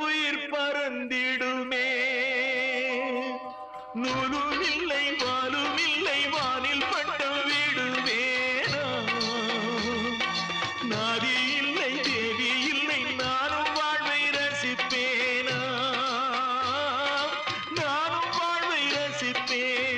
உயிர் பறந்திடுமே. நூலும் இல்லை வாலும் இல்லை வானில் பட்டம் விடுவேனா நாதி இல்லை தேவி இல்லை நானும் வாழ்வை ரசிப்பேனா? நானும் வாழ்வை ரசிப்பேன்.